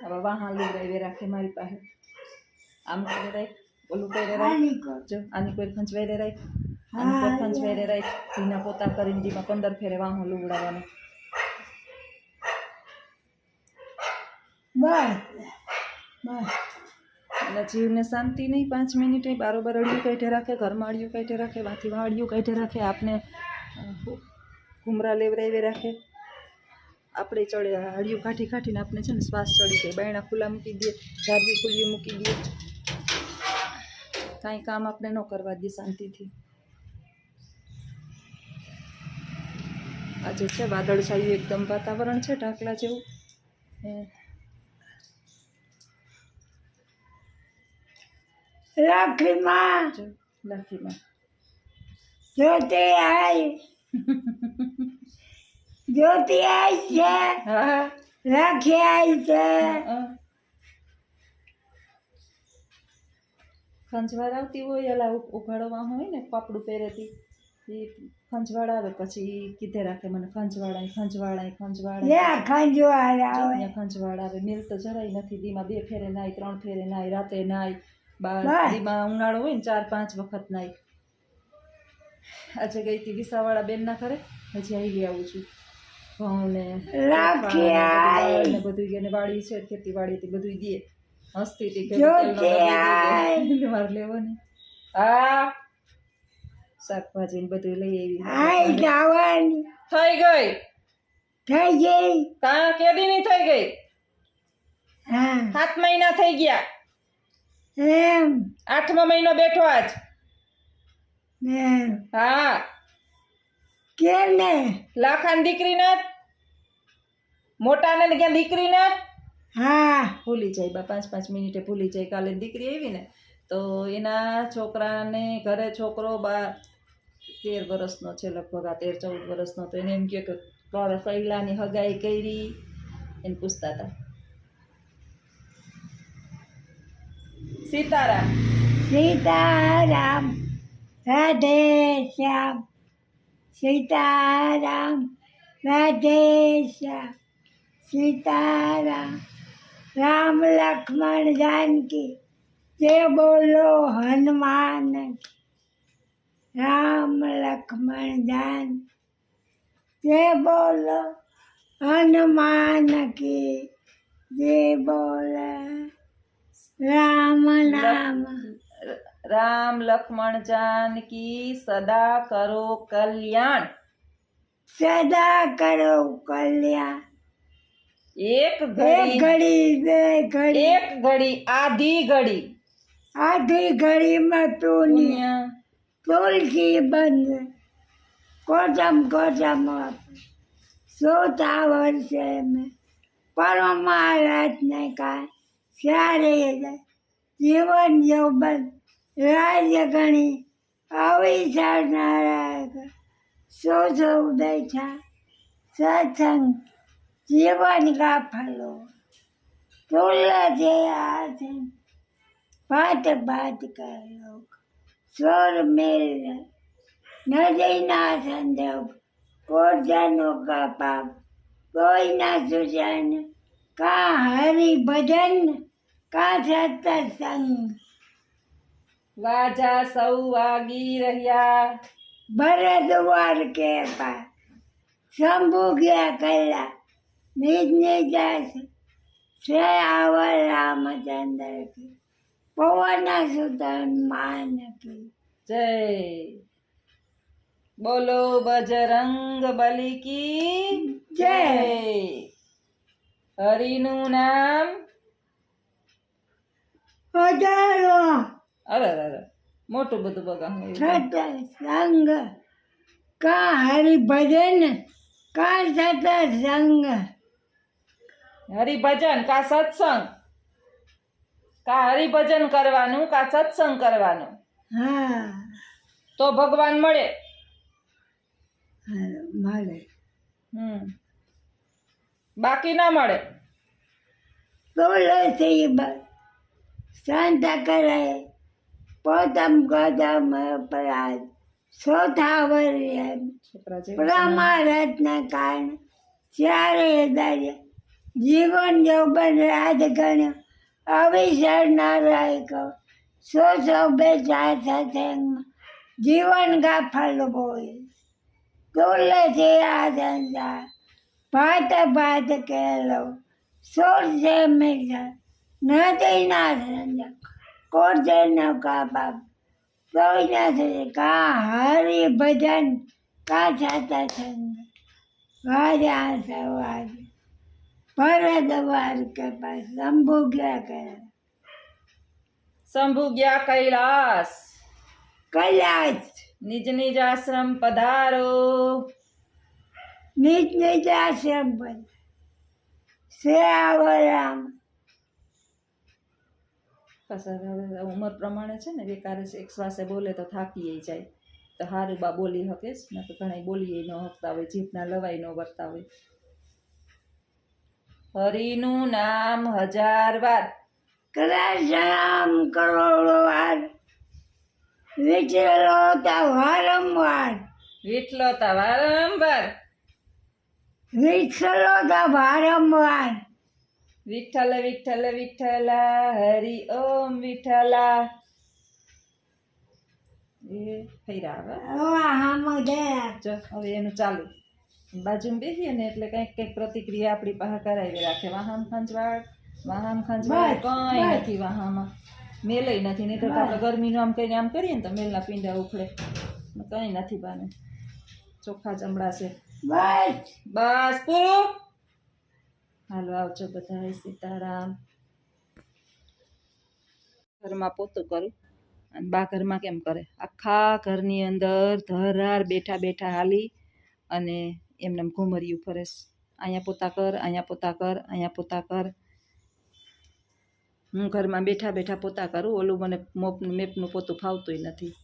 હવે વાહા લીવડાવી રાખે મારી પાસે આમ કરી રાખ ઓલું કરી રાખ જો આની કોઈ ખંચવાઈ રાખ આની કોઈ ખંચવાઈ રાખ ધીના પોતા કરીને જેમાં પંદર ફેરે વાહન લુવડાવવાનું બસ એટલે જીવને શાંતિ નહીં પાંચ મિનિટે બારોબાર અડિયું કાઢે રાખે ઘરમાં અડિયું કાઢે રાખે વાથી વાળિયું કાઢે રાખે આપને અ, ઘૂમરા લેવરાવી રાખે આપણે ચડે હળિયું કાઢી કાઢીને આપણે છે ને શ્વાસ ચડી જાય બાયણા ખુલ્લા મૂકી દઈએ ઝાડિયું ખુલ્લી મૂકી દઈએ કાંઈ કામ આપણે ન કરવા દઈએ શાંતિથી. આજે છે વાદળછાયું એકદમ વાતાવરણ છે ઢાકલા જેવું. એ રાખીમાં જો આઈ જ્યોતિ આવી છે રાખી આવી છે. ખંજવાળ આવતી હોય એલા ઉઘાડવામાં હોય ને પાપડું પહેરેતી એ ખંજવાળ આવે પછી કીધે રાખે મને ખંજવાળ આય ખંજવાળ આય ખંજવાળ ખંજવાળ આવે ખંજવાળ આવે. મિલ તો જરાય નથી. દીમાં બે ફેરે નાય ત્રણ ફેરે નાય રાતે નાય બાર. દીમાં ઉનાળો હોય ને ચાર પાંચ વખત નાય. આજે ગઈ હતી વિસાવાળા બેનના ઘરે હજી આવી આવું છું. ઘઉં રાખ્યા રાખી ને બધું એને વાડી છે ખેતીવાડી થી બધું દે. હસતી હતી કે જ્યોતિ તેલનો ડબ્બો આઈ. દીધો. મારે લેવો ને હા. શાકભાજી ને બધું લઈ આવી. હાય જવાની થઈ ગઈ. થઈ ગઈ. કા કેદીની થઈ ગઈ? હા. સાત મહિના થઈ ગયા. એમ. આઠમો મહિનો બેઠો આજ. હા. કેમ ને? લાખાની દીકરી નત? મોટાને ને ક્યાં દીકરી નત? હા. ભૂલી જાય બા પાંચ પાંચ મિનિટે ભૂલી જાય. કાલે દીકરી આવી ને તો એના છોકરાને ઘરે છોકરો બા તેર વર્ષનો છે લગભગ આ તેર ચૌદ વર્ષનો તો એને એમ કહે કે તારા સૈલાની હગાઈ કરી. એને પૂછતા હતા. સીતારામ. સીતારામ રાધે શ્યામ. સીતારામ રાધે શ્યામ સીતારામ, રામ લક્ષ્મણ જાનકી, જે બોલો હનુમાન. રામ લક્ષ્મણ જાન, જે બોલો હનુમાન કી, જે બોલો રામ નામ રામ લક્ષ્મણ જાનકી સદા કરો કલ્યાણ સદા કરો કલ્યાણ એક એક ઘડી ઘડી બે ઘડી એક ઘડી આધી ઘડી આધી ઘડીમાં તું પુણ્ય તુલસી બંધ કોટમ કોટમ સોતા વર્ષે મેં પરમારાધને કા સારે જીવન યૌવન રાજ્ય ગણી. અવિચારનારા સો સો બેઠા સત્સંગ, જીવન ગાફલો. ફલો જે આસન ભાત ભાત કરો સ્વર મેલ નદીના સંદર્ભ પોરજાનો કા પાપ કોઈના સુજન, કા હરિ ભજન કા સત્સંગ. વાજા સૌ વાગી રહ્યા. ભરદ્વાર કે પા શંભુ ગયા કલ્લા નિજ નિજ શ્રેય આવર રામચંદ્ર કી પવન સુતન માન કી જય. બોલો બજરંગ બલી કી જય. હરિનું નામ? હજારો અરે અરે મોટું બધું બગા સત્સંગ કા હરિભજન કા સત્સંગ હરિભજન કા સત્સંગ? કા હરિભજન કરવાનું કા સત્સંગ કરવાનું? હા. તો ભગવાન મળે. મળે. હમ. બાકી ના મળે. તુલસી બ- સંત કરે પોતમ ગોતમ અપરાધ. સોથાવર છોકરા જેવું છે ને. પ્રમારત્ન કારણે ચારે દરિયા જીવન જોબન રાજગણ અવિસર ના રાયકો સો સો બેચા સત્સંગ જીવન ગાફલ બોય તુલસી આ સંસાર ભાત ભાત કેલો સોર છે મિત્ર નથી ના સંજક કોટ છે ન કા બાપ કોઈ નથી કા હરિ ભજન કા સાતા સંગ વાજા સવાજ ભરત વાર કે પાસ શંભુ ગયા કરે શંભુ ગયા કૈલાસ. કૈલાસ. નિજ નિજ આશ્રમ પધારો. નિજ નિજ આશ્રમ પર શ્રાવરામ પાછા હવે ઉંમર પ્રમાણે છે ને બેકાર એક શ્વાસે બોલે તો થાકી જાય. તો હારું બા બોલી શકે જ ને તો ઘણા બોલીએ ન હકતા હોય જીભના લવાઈ ન વર્તા હોય. હરિનું નામ હજાર વાર. કૃષ્ણ કરોડો વાર. વિચરેલો તા વારંવાર. વિઠલો તા વારંવાર. વિચરેલો તા વારંવાર. વિઠ્ઠલ વિઠ્ઠલ વિઠ્ઠલા હરિ ઓમ વિઠ્ઠલા. એ હવા. એનું ચાલુ. બાજુમાં બેસીએ ને એટલે કંઈક કંઈક પ્રતિક્રિયા આપણી પાસે કરાવી રાખે. વાહન ખંજવાળ વાહન ખંજવાળ કંઈ. નથી વાહામાં મેલય નથી નહીં તો આપણે ગરમીનું આમ કરીને આમ કરીએ ને તો મેલના પીંડા ઉખડે. કંઈ નથી બાને. ચોખ્ખા ચમડા છે બસ. બસ પૂરું. હાલો, આવજો બધા સીતારામ. ઘરમાં પોતું કરું. અને બા ઘરમાં કેમ કરે? આખા ઘરની અંદર ધરાર બેઠા બેઠા હાલી અને એમને ઘુમર્યું ફરેશ અહીંયા પોતા કર, અહીંયા પોતા કર, અહીંયા પોતા કર. હું ઘરમાં બેઠા બેઠા પોતા કરું. ઓલું મને મોપનું મેપનું પોતું ફાવતુંય નથી.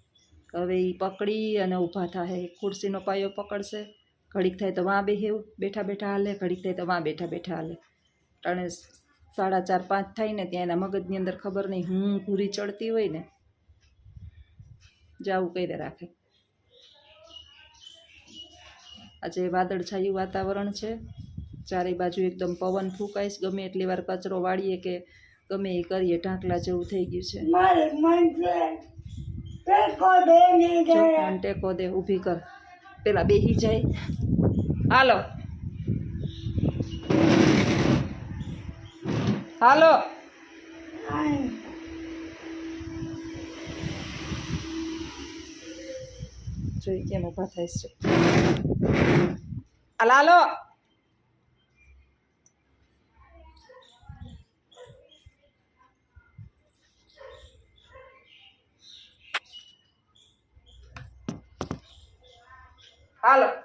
હવે એ પકડી અને ઊભા થાય ખુરશીનો પાયો પકડશે. ઘડીક થાય તો વાં બેહેવું બેઠા બેઠા હાલે ઘડીક થાય તો વાં બેઠા બેઠા હાલે. ટાણે સાડા ચાર પાંચ થાય ને ત્યાં એના મગજની અંદર ખબર નહીં હું ઘૂરી ચડતી હોય ને જાવું કરી રાખે. આજે વાદળછાયું વાતાવરણ છે ચારેય બાજુ એકદમ પવન ફૂંકાઈશ ગમે એટલી વાર કચરો વાળીએ કે ગમે એ કરીએ ઢાંકલા જેવું થઈ ગયું છે. ટેકો દે ઊભી કર. પેલા બેહી જાય હાલો. હાલો. જોઈ કેમ ઊભા થાય છે. હાલ હાલો. હાલો.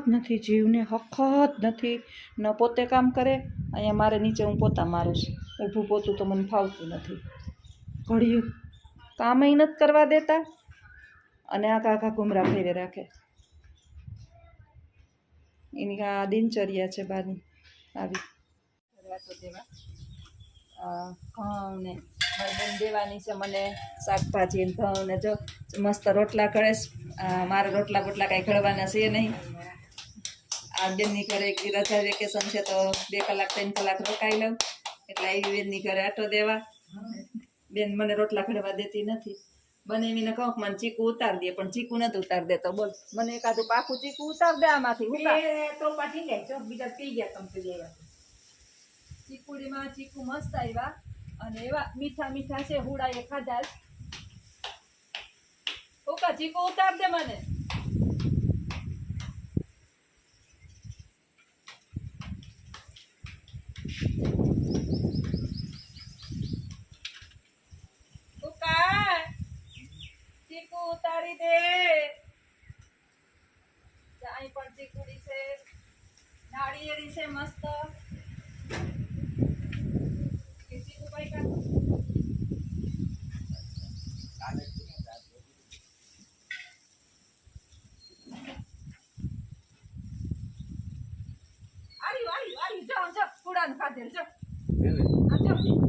હખત નથી, જીવને હખત નથી. ન પોતે કામ કરે, અહીંયા મારે નીચે હું પોતા મારું છું. ઊભું પોતું તો મને ફાવતું નથી. ઘડિયું કામય નથી કરવા દેતા અને આખા આખા ઘૂમરા ફેરે રાખે. એની આ દિનચર્યા છે બાની, આવી. તો દેવા ઘઉં ને મારી બેન દેવાની છે મને, શાકભાજી ઘઉં ને જો મસ્ત રોટલા કરે મારા રોટલા બોટલા કાંઈ ઘડવાના છે નહીં. બેનની ઘરે રજા વેકેશન છે તો બે કલાક ત્રણ કલાક રોકાઈ લઉં. એટલે આવી બેનની ઘરે આટો દેવા. બેન મને રોટલા ઘડવા દેતી નથી. બને એમને કહું મને ચીકુ ઉતાર દે પણ ચીકુ નથી ઉતાર દેતો. બોલ. મને એકાદું પાકું ચીકુ ઉતાર દે આમાંથી. તો પાછી લે છો બીજા પી ગયા તમે ગયા ચીકુડીમાં ચીકુ મસ્ત આવ્યા. અને એવા મીઠા મીઠા છે હુડા એ ખાધા. ઓકા ચીકુ ઉતાર દે મને ઉકા ચીકુ ઉતારી. દે. જા, અહીં પણ ચીકુડી છે. નાળિયેરી છે મસ્ત કે ચીકુ ભાઈ કા આર્યું આર્યું આર્યું જાઓ જાઓ કુડાન ખાધેલ જાઓ આ જાઓ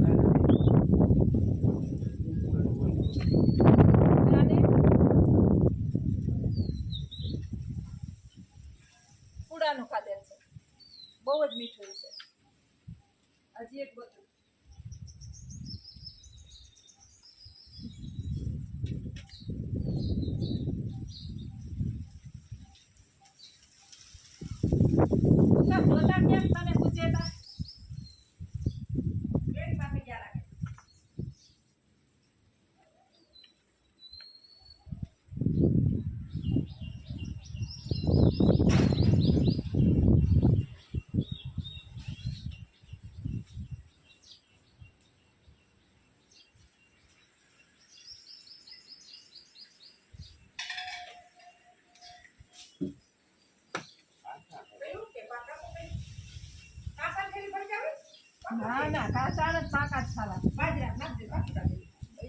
ના ના કાચા જ પાકા જ બાજરા નાખજે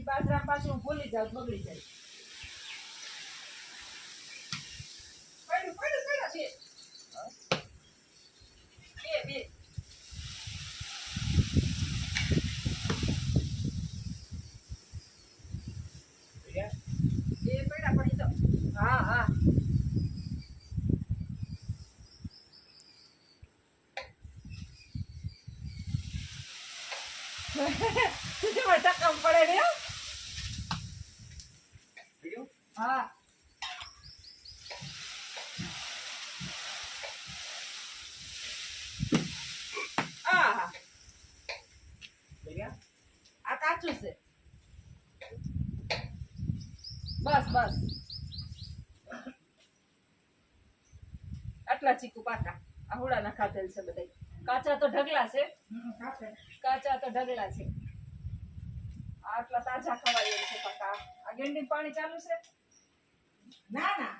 બાજરા પાછું ભૂલી જાઉં બગડી જાય પડ્યું પડ્યું પડ્યું છે બે બે એ પડ્યા પડી તો હા હા તુજે વટા કમ પડે રે હા આ આ કાચું છે બસ બસ આટલા ચીકુ પાકા. આ હુડાના ખાધેલ છે બધા કાચા તો ઢગલા છે. કાચા. તો ઢગલા છે. આટલા તાજા ખવાય એમ છે પાકા. આ ગેંડી પાણી ચાલુ છે? ના ના.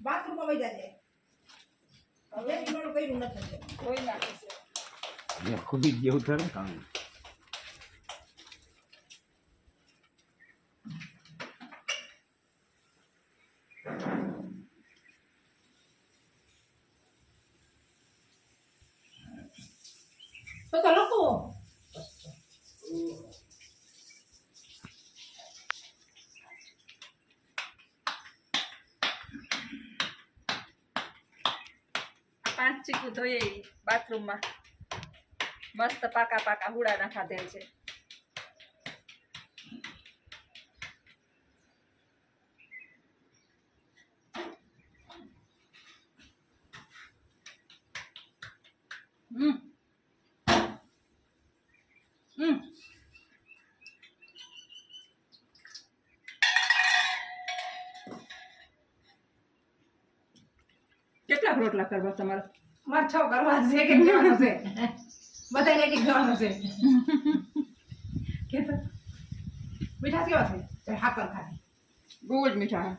બાથરૂમમાં વહી જાજે. હવે? કર્યું નથી. કોઈ નાખે છે. ખુબી જેવું થયું કામ તો તો લોકો આ ચીકુ ધોઈએ બાથરૂમમાં. મસ્ત પાકા પાકા હુડાના ખાધેલ છે. હમ. હમ. કેટલા રોટલા કરવા તમારે? મારે છ કરવા છે કે જવાનો છે બધા લેટી જવાનો છે કે તો મીઠા કેવા છે ચાલ હાકર ખાધી બહુ જ મીઠા હે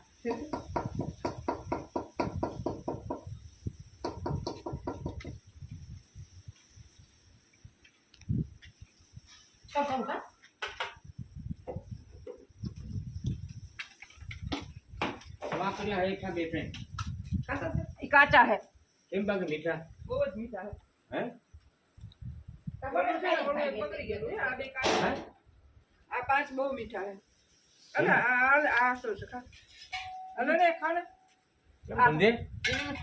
તો કહું કા વાપર્યા હેઠા બે ફ્રેન્ડ કાચા છે એ કાચા હે કેમ બાકી મીઠા? બહુ જ મીઠા હે? હે તમારે ખાઈ ખાઈ બગડી ગયેલું હે, આ બે કાચા હે? આ પાંચ બહુ મીઠા હે? અરે આ આ- આ શું છે ખા. અરે ને ખા ને કેમ સમજે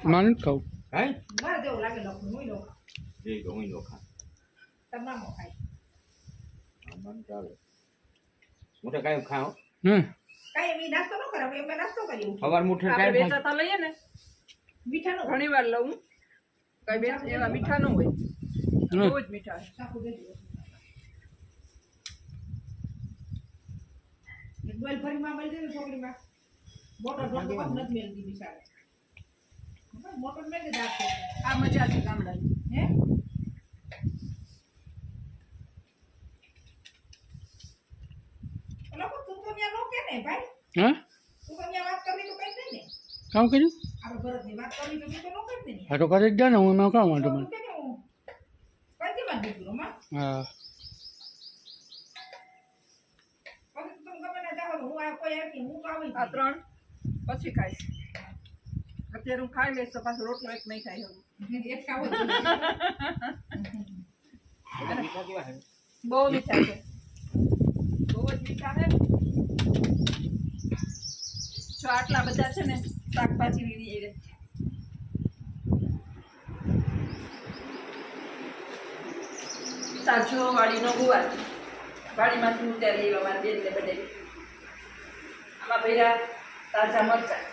માન ખાવું. હે? મારે જેવું લાગે લખું હું નો એ તો હું નોખા તમામો ખાય. મન ચાલે. હું તો કાંઈ ખાઉં હમ. કાંઈ એમ ઈ નાસ્તો ન કરે અમે નાસ્તો કરી. ઉઠી સવાર મુઠે આપણે કાંઈ ખાય વેચાતા લઈએ ને. મીઠા નો ઘણી વાર લઉં. કઈ બે એવા મીઠા ન હોય. બહુ જ મીઠા. હે સાકુ દેજો એક બોલ ફરીમાં મળી જાય ને છોકરીમાં મોટો ઢોકળો કામ નથી મેળવી બિચારે. મોટો મેળવી દાખલ આ મજા છે ગામડાની. હે? લોકો તું તો ત્યાં નો કે ને ભાઈ? હા? તું તો ત્યાં વાત કરવી તો કઈ નહીં ને. કામ કર્યું? ભરતની તો કરી જ જાય ને હું એમાં કામ વાંધો મને. હું? કઈ માં દીકરો માં. હા. પછી તું ગમે ના જાવ હું આ કોઈ આવી હું તો આવી આ ત્રણ પછી ખાઈશ. અત્યારે હું ખાઈ લઈશ તો પાછો રોટલો એક નહીં ખાઈ શકું હે બહુ મીઠા છે. બહુ જ મીઠા છે. જો આટલા બધા છે ને શાકભાજી લીધી એ સાચો વાડીનો ગુવાર. વાડીમાંથી ઉતારી લેવા મારી બેનને બધે. આમાં ભર્યા તાજા મરચાં.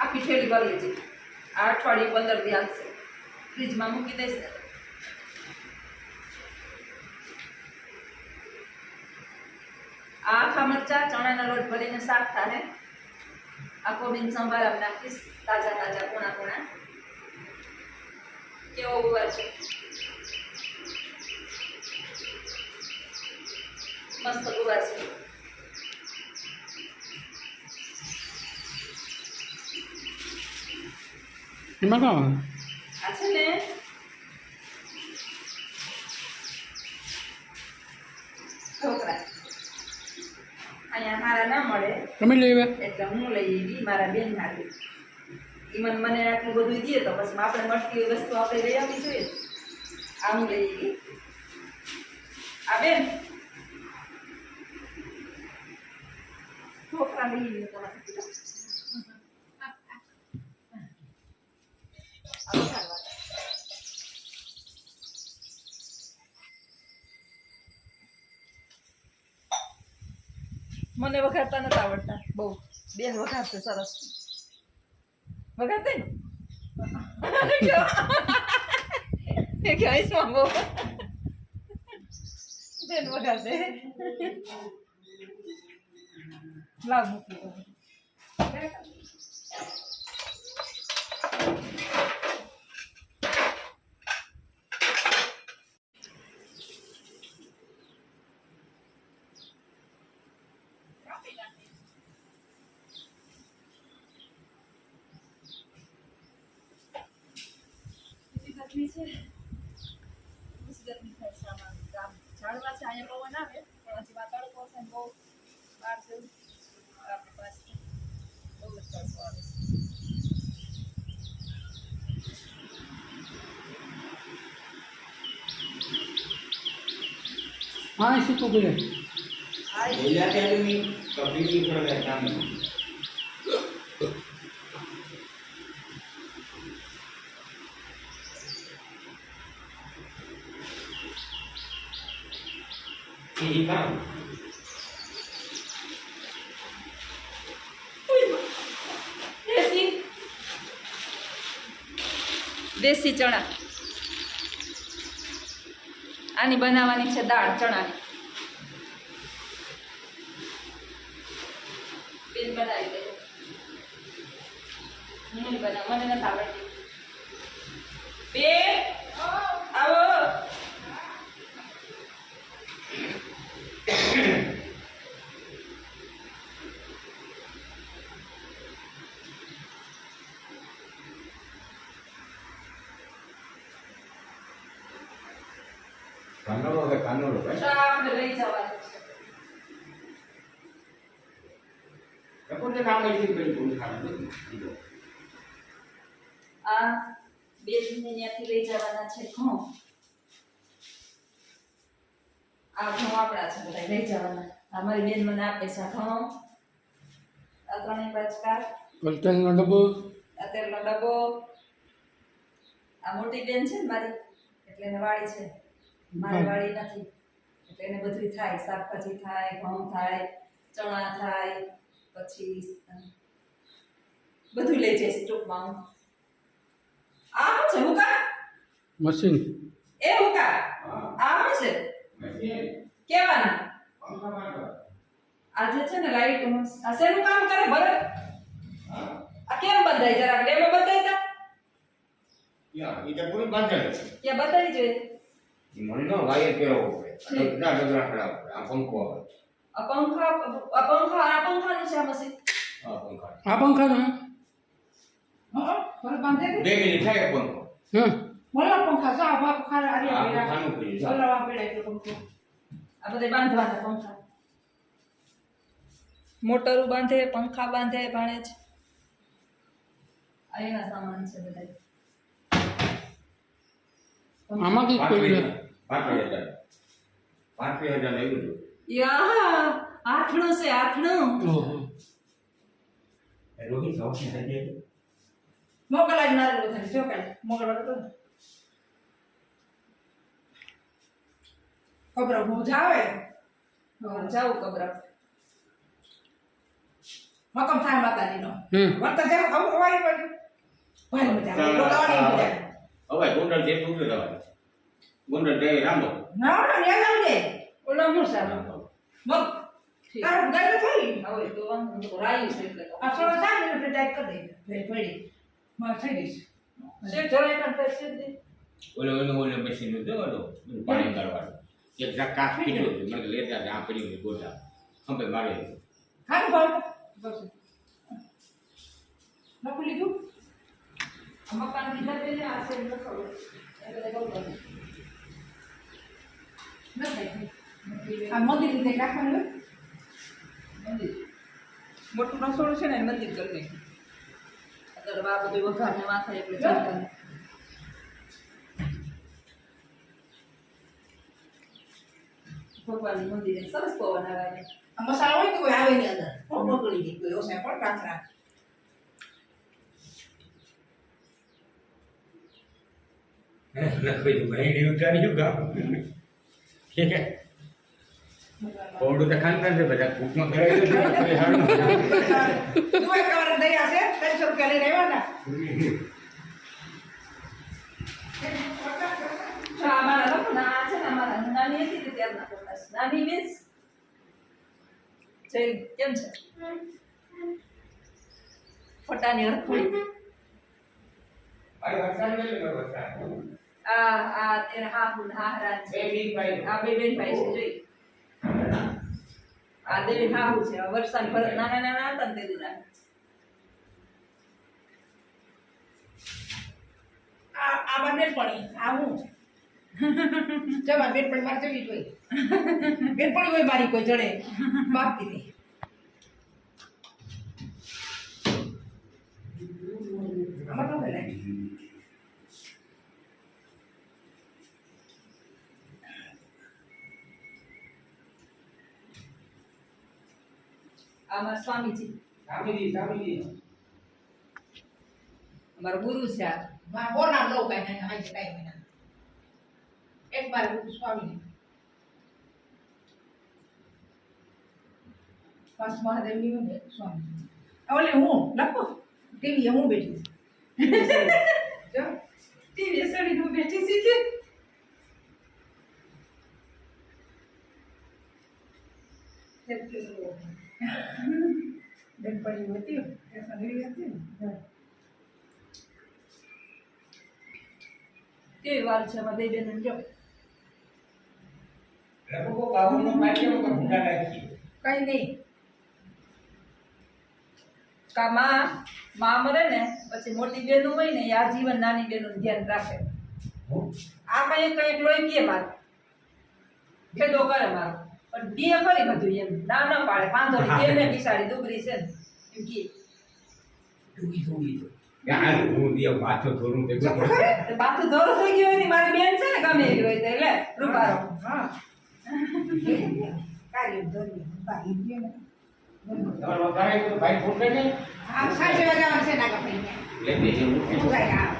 આખી પીઠેલી ભરી છે આ અઠવાડિયું પંદર ધ્યાન છે. ફ્રીજમાં મૂકી દઈશ ને. આ આખા મરચા ચણાના લોટ ભરીને શાક થાય આ કોબીન સંભાર આમ નાખીશ તાજા તાજા પૂણા પૂણા કેવો ગુવાર છે મસ્ત ગુવાર છે એમાં કામ આવે આ છે ને ના મળે તમે લઈ આવ્યા એટલે હું લઈ આવી મારા બેન માટે ઈ મને મને આટલું બધું દે તો પછી આપણે મળતી હોય વસ્તુ આપણે લઈ આવવી જોઈએ આ હું લઈ આવી આ બેન ઢોકળા લઈ આવી તમારે મને વઘારતા નથી આવડતા. બહુ. બેન વઘારશે સરસ. વઘારતે ને? કે આઈસમાં બહુ. બેન વઘારશે લાવ મૂકી દઉં. છે. તકલીફ થાય છે આમાં. આમ ઝાડવા છે અહીંયા પવન આવે પણ હજી આ તડકો છે બહુ બહાર જવું. આપણી પાસે બહુ જ તડકો આવે છે. હા શું તો બોલે દેશી દેશી ચણા. આની બનાવવાની છે દાળ ચણાની. બેન બનાવી દે. હું મને નથી આવડતી. બેન આવો કાનોડો કે કાનોડો ભાઈ. ચા આપણે લઈ જવાનું છે કામ આવી ગઈ પૂરી ખાવાનું નથી આ બે દિનને ત્યાંથી લઈ જવાના છે ઘઉં. આ ઘઉં આપણા છે બધા લઈ જવાના. આ મારી બેન મને આપે છે આ ઘઉં. આ ત્રણેય બાચકા કલતલનો ડબ્બો. આ તેલનો ડબ્બો. આ મોટી બેન છે ને મારી એટલે એને વાળી છે. મારી વાળી નથી. એટલે એને બધું થાય. શાકભાજી થાય ઘઉં થાય ચણા થાય પછી બધું લઈ છે ટૂંકમાં આ છે હુકા? મશીન. એ હુકા? આવે છે? કેવાના? આજે છે ને લાઈટ આ શેનું કામ કરે ભરત આ કેમ બધાય જરા ડેમો બતાવી તા? યા એ તો પૂરી બતાવી જોઈએ ઈ વાયર કેવો પડે ડગરા ડગરા ખડા પડે આ પંખો આવે આ પંખા આ પંખા આ પંખાનું છે આ મશીન આ પંખા આ પંખાનો હે? હા પર બાંધે બે મિનિટ થાય પંખો હમ બોલા પંખા જો આ ખારા આ પંખાનું કરી છે ઓલા વા પંખો આ બધે બાંધવાના પંખા મોટરું બાંધે પંખા બાંધે ભાણે છે આ એના સામાન છે બધા આમાં કઈ કોઈ પાંત્રીસ હજાર પાંત્રીસ હજાર લઈ લીધું યા આથણું છે આથણું ઓહો રોહિત સૌથી હજાર મોકલા જ ના બધા જો કાઈ મોકલા તો ખબર બહુ જાવે જાવું કબરા મકમ થાય માતાજીનો હમ વર્તા જાવ આવું હોય બાજુ ભાઈ મજા આવે લોકાવાની મજા હવે ગોંડલ જે તૂટે તમારે ગોંડલ જય રામો ના ના આવજે. ઓલો હું છે બક તાર ગાય થઈ હવે તો વાંધો. રાયું છે એટલે આ થોડો થાય ને ટાઈપ કરી દે. ફેર પડી. માં થઈ ગઈ છે. સે જરાય પણ શેઠ દે. ઓલો ઓલો ઓલો મશીનનું જો ઓલો પાણી કાઢવાનું. એક ઝાક કાફ પીધો મને લેતા આ પડ્યું ગોટા. ખંભે મારે ખાનું ભાવ બસ. નકુ લીધું? મંદિર લીધે રાખવાનું મંદિર. મોટું રસોડું છે ને મંદિર કરી અત્યારે આ બધું માથે એટલે ચાલતા ભગવાનનું મંદિર. સરસ પવન આવે. મસાલો હોય તો કોઈ આવે કોઈ ઓછા, પણ કાચરા ભાઈ ઉતાર્યું કામ? ઠીક હે ઓરડું તો ખાનદાન છે બધા કૂકમાં કરાવી દો તો એક વાર આ છે ને અમારા નાની હતી ને ત્યારના ફોટા છે. નાની મીન્સ જય કેમ છે? ફોટાની હરખોળી. આ આ તેને હાહુ ને હાહરા છે બે વીક ભાઈ. આ બે બેન ભાઈ છે જોઈ. આ દેવી હાહુ છે. આ વરસાદ ભરત નાના નાના હતા ને તે દીના આ. આ બંને પડી. આ હું. જમા બેનપણી મારે જવી જોઈએ બેનપણી હોય. મારી કોઈ જડે બાપી તો ભલે. આ અમારા સ્વામીજી. સ્વામીજી, સ્વામીજી. અમારા ગુરુ છે આ. માં બોનામ લઉં કાંઈ નહીં, આજે ટાઈમ વિના. એક વાર સ્વામી પાંચ મહાદેવની હોય સ્વામી ઓલે હું લખો. ટીવી હું બેઠી છું. જો. ટીવી સડી નું બેઠી શીખે બેનપણી હતી. એ સગડી હતી ને? કેવી વાર છે અમારા બે બેન જો. કઈ નહીં. કા માં માં મરે ને પછી મોટી બેનું હોય ને આ જીવન નાની બેનું ધ્યાન રાખે. આ કઈ કઈ લોહી કે મારે. ખેડો કરે મારો. પણ બે ખરી બધું એમ. ના ના પાડે પાંધો કે બેને બિસાડી દુબરી છે ને. એમ કે ડૂબી ડૂબી તો. કે હું દેવ પાછો થોડું તે પાછું દોરો થઈ ગયો હોય ને મારી બેન છે ને ગમે એવી હોય તો એટલે રૂપારો. હા. કાર્ય ધોરી બાકી ગયો ને. તમારો વધારે ભાઈ ફૂટે નહીં હા સાંજે વાગ્યા છે ના ભાઈ એટલે જે ઉઠી હું જાય આ